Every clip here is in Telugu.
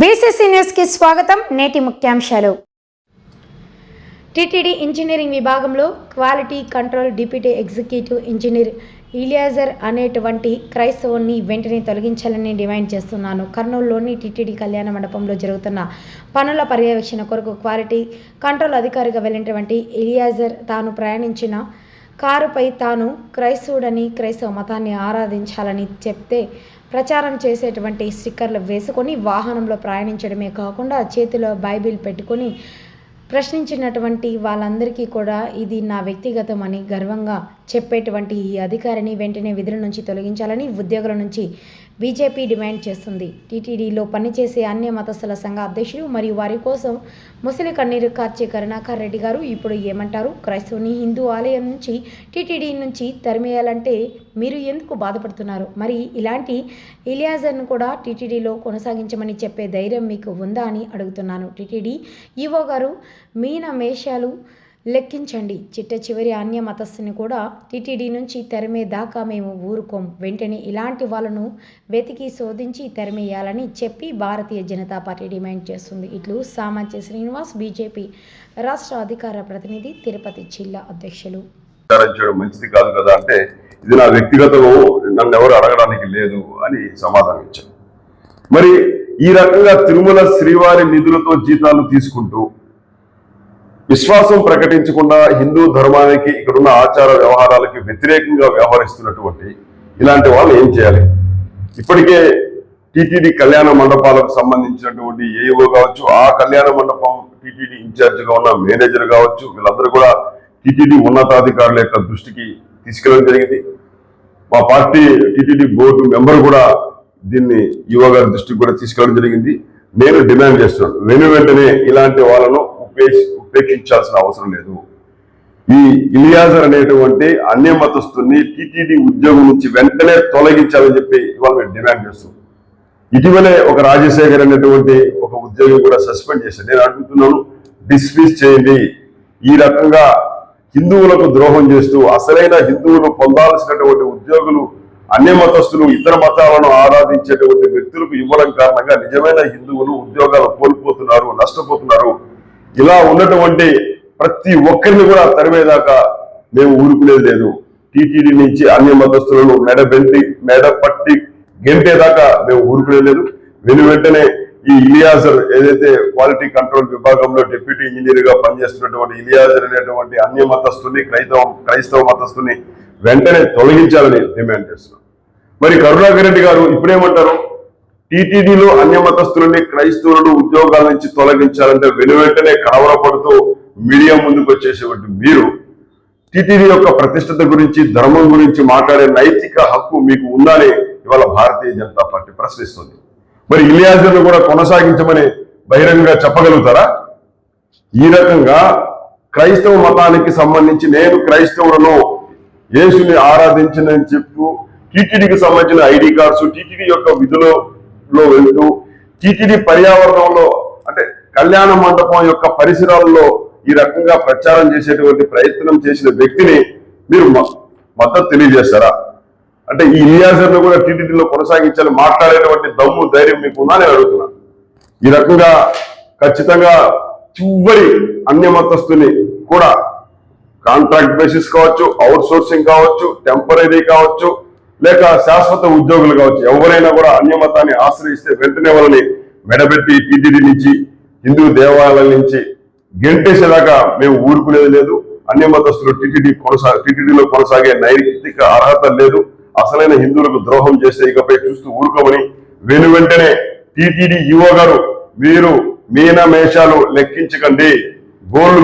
బీసీసీ న్యూస్కి స్వాగతం నేటి ముఖ్యాంశాలు. టీటీడీ ఇంజనీరింగ్ విభాగంలో quality control deputy executive engineer Eliazar అనేటువంటి క్రైస్తవుని వెంటనే తొలగించాలని డిమాండ్ చేస్తున్నాను. కర్నూలులోని టీటీడీ కళ్యాణ మండపంలో జరుగుతున్న పనుల పర్యవేక్షణ కొరకు క్వాలిటీ కంట్రోల్ అధికారిగా వెళ్ళినటువంటి ఇలియాజర్ తాను ప్రయాణించిన కారుపై తాను క్రైస్తవుడని క్రైస్తవ మతాన్ని ఆరాధించాలని చెప్తే ప్రచారం చేసేటువంటి స్టిక్కర్లు వేసుకొని వాహనంలో ప్రయాణించడమే కాకుండా చేతిలో బైబిల్ పెట్టుకొని ప్రశ్నించినటువంటి వాళ్ళందరికీ కూడా ఇది నా వ్యక్తిగతం అని గర్వంగా చెప్పేటువంటి ఈ అధికారిని వెంటనే విధుల నుంచి తొలగించాలని ఉద్యోగుల నుంచి బీజేపీ డిమాండ్ చేస్తుంది. టీటీడీలో పనిచేసే అన్య మతస్థుల సంఘ అధ్యక్షులు మరియు వారి కోసం ముసలి కన్నీరు కార్చే కరుణాకర్ రెడ్డి గారు ఇప్పుడు ఏమంటారు? క్రైస్తవుని హిందూ ఆలయం నుంచి టీటీడీ నుంచి తరిమేయాలంటే మీరు ఎందుకు బాధపడుతున్నారు? మరి ఇలాంటి ఇలియాజర్ను కూడా టీటీడీలో కొనసాగించమని చెప్పే ధైర్యం మీకు ఉందా అని అడుగుతున్నాను. టీటీడీ ఈవో గారు మీన మేషాలు లెక్కించండి. చిట్ట చివరి అన్య మతస్థుని కూడా టీటీడీ నుంచి తెరమే దాకా మేము ఊరుకోం. వెంటనే ఇలాంటి వాళ్ళను వెతికి శోధించి తెరమేయాలని చెప్పి భారతీయ జనతా పార్టీ డిమాండ్ చేస్తుంది. ఇట్లు సామాన్య శ్రీనివాస్ బీజేపీ రాష్ట్ర అధికార ప్రతినిధి తిరుపతి జిల్లా అధ్యక్షులు. మంచిది కాదు కదా అంటే ఇది నా వ్యక్తిగతము నన్ను ఎవరు అడగడానికి లేదు అని సమాధానం ఇచ్చాను మరి ఈ రకంగా తిరుమల శ్రీవారి నిధులతో జీతాలు తీసుకుంటూ విశ్వాసం ప్రకటించకుండా హిందూ ధర్మానికి ఇక్కడున్న ఆచార వ్యవహారాలకి వ్యతిరేకంగా వ్యవహరిస్తున్నటువంటి ఇలాంటి వాళ్ళు ఏం చేయాలి? ఇప్పటికే టీటీడీ కళ్యాణ మండపాలకు సంబంధించినటువంటి ఏఓ కావచ్చు ఆ కళ్యాణ మండపం టీటీడీ ఇన్ఛార్జిగా ఉన్న మేనేజర్ కావచ్చు వీళ్ళందరూ కూడా టీటీడీ ఉన్నతాధికారుల యొక్క దృష్టికి తీసుకెళ్ళడం జరిగింది. మా పార్టీ టీటీడీ బోర్డు మెంబర్ కూడా దీన్ని యువ గారి దృష్టికి కూడా తీసుకెళ్ళడం జరిగింది. నేను డిమాండ్ చేస్తున్నాను. వెను వెంటనే ఇలాంటి వాళ్ళను ఉపేక్షించాల్సిన అవసరం లేదు. ఈ ఇలియాజర్ అనేటువంటి అన్య మతస్థుని టీటీడీ ఉద్యోగం నుంచి వెంటనే తొలగించాలని చెప్పి ఇవాళ మేము డిమాండ్ చేస్తున్నాం. ఇటీవలే ఒక రాజశేఖర్ అనేటువంటి ఒక ఉద్యోగి కూడా సస్పెండ్ చేశారు నేను అడుగుతున్నాను డిస్మిస్ చేయండి. ఈ రకంగా హిందువులకు ద్రోహం చేస్తూ అసలైన హిందువులు పొందాల్సినటువంటి ఉద్యోగులు అన్య మతస్థులు ఇతర మతాలను ఆరాధించేటువంటి వ్యక్తులకు ఇవ్వడం కారణంగా నిజమైన హిందువులు ఉద్యోగాలు కోల్పోతున్నారు నష్టపోతున్నారు. ఇలా ఉన్నటువంటి ప్రతి ఒక్కరిని కూడా తరిమేదాకా మేము ఊరుకునేది లేదు. టీటీడీ నుంచి అన్ని మతస్థులను మెడ బెంటి మెడ పట్టి గెంటేదాకా మేము ఊరుకునేది లేదు. వెను వెంటనే ఈ ఇలియాజర్ ఏదైతే క్వాలిటీ కంట్రోల్ విభాగంలో డిప్యూటీ ఇంజనీర్గా పనిచేస్తున్నటువంటి ఇలియాజర్ అనేటువంటి అన్య మతస్థుని క్రైస్తవ క్రైస్తవ మతస్థుని వెంటనే తొలగించాలని డిమాండ్ చేస్తున్నాం. మరి కరుణాకర్ రెడ్డి గారు ఇప్పుడేమంటారు? టీటీడీలో అన్య మతస్థులని క్రైస్తవులను ఉద్యోగాల నుంచి తొలగించాలంటే వెనువెంటనే కలవరపడుతూ మీడియా ముందుకు వచ్చేసేటువంటి మీరు టీటీడీ యొక్క ప్రతిష్టత గురించి ధర్మం గురించి మాట్లాడే నైతిక హక్కు మీకు ఉందని ఇవాళ భారతీయ జనతా పార్టీ ప్రశ్నిస్తుంది. మరి ఇలియాజర్ను కూడా కొనసాగించమని బహిరంగంగా చెప్పగలుగుతారా? ఈ రకంగా క్రైస్తవ మతానికి సంబంధించి నేను క్రైస్తవులను యేసుని ఆరాధించిందని చెప్తూ టీటీడీకి సంబంధించిన ఐడి కార్డ్స్ టీటీడీ యొక్క లో వెళ్తూ టీటీడీ పర్యావరణంలో అంటే కళ్యాణ మండపం యొక్క పరిసరాల్లో ఈ రకంగా ప్రచారం చేసేటువంటి ప్రయత్నం చేసిన వ్యక్తిని మీరు మద్దతు తెలియజేస్తారా? అంటే ఈ ఇలియాజర్ను కూడా టీటీడీలో కొనసాగించాలి మాట్లాడేటువంటి దమ్ము ధైర్యం మీకు ఉందా నేను అడుగుతున్నాను ఈ రకంగా ఖచ్చితంగా చివరి అన్య మతస్థుని కూడా కాంట్రాక్ట్ బేసిస్ కావచ్చు అవుట్ సోర్సింగ్ కావచ్చు టెంపరీ కావచ్చు లేక శాశ్వత ఉద్యోగులు కావచ్చు ఎవరైనా కూడా అన్యమతాన్ని ఆశ్రయిస్తే వెంటనే వాళ్ళని మెడబెట్టి టీటీడీ నుంచి హిందూ దేవాలయాల నుంచి గెంటేసేదాకా మేము ఊరుకునేది లేదు. అన్యమతస్తులు టీటీడీ కొనసా టీటీడీలో కొనసాగే నైతిక అర్హత లేదు. అసలైన హిందువులకు ద్రోహం చేస్తే ఇకపై చూస్తూ ఊరుకోమని వెను వెంటనే టీటీడీ యువ గారు మీరు మీన మేషాలు లెక్కించకండి.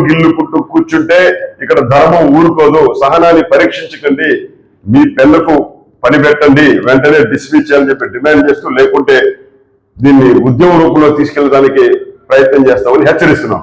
గిల్లు పుట్టు కూర్చుంటే ఇక్కడ ధర్మం ఊరుకోదు. సహనాన్ని పరీక్షించకండి. మీ పిల్లకు పని పెట్టండి వెంటనే డిస్మిస్ చేయాలని చెప్పి డిమాండ్ చేస్తూ లేకుంటే దీన్ని ఉద్యమ రూపంలో తీసుకెళ్ళడానికి ప్రయత్నం చేస్తామని హెచ్చరిస్తున్నాం.